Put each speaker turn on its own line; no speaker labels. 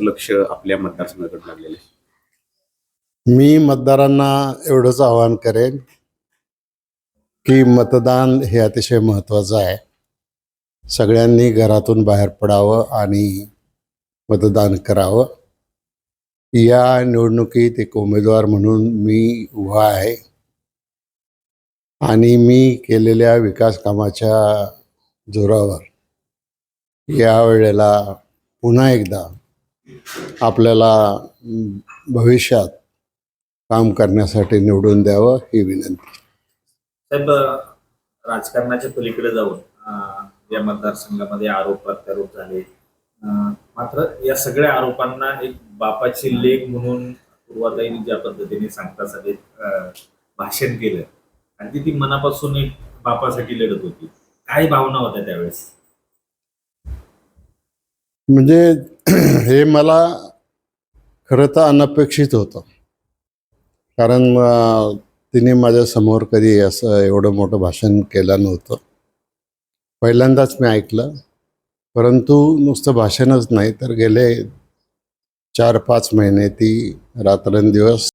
लक्ष आपल्या मतदारसंघाकडे लागलेलं आहे?
मी मतदारांना एवढंच आवाहन करेन की मतदान हे अतिशय महत्त्वाचं आहे. सगळ्यांनी घरातून बाहेर पडावं आणि मतदान करावं. या निवडणुकीत एक उमेदवार म्हणून मी उभा आहे. आणि मी केलेल्या विकास कामाच्या जोरावर या वेळेला पुन्हा एकदा आपल्याला भविष्यात काम करण्यासाठी निवडून द्यावं ही विनंती.
साहेब राजकारणाच्या पलीकडे जाऊन या मतदारसंघामध्ये आरोप प्रत्यारोप झाले. मात्र या सगळ्या आरोपांना एक बापाची लेख म्हणून पूर्वाताईंनी ज्या पद्धतीने सांगता सभेत भाषण केलं. आणि ती ती मनापासून एक बापासाठी लढत होती. काय भावना होत्या त्यावेळेस?
म्हणजे हे मला खरं तर अनपेक्षित होतं. कारण तिने माझ्यासमोर कधी असं एवढं मोठं भाषण केलं नव्हतं. पहिल्यांदाच मी ऐकलं. परंतु नुसतं भाषणच नाही तर गेले चार पाच महिने ती रात्रंदिवस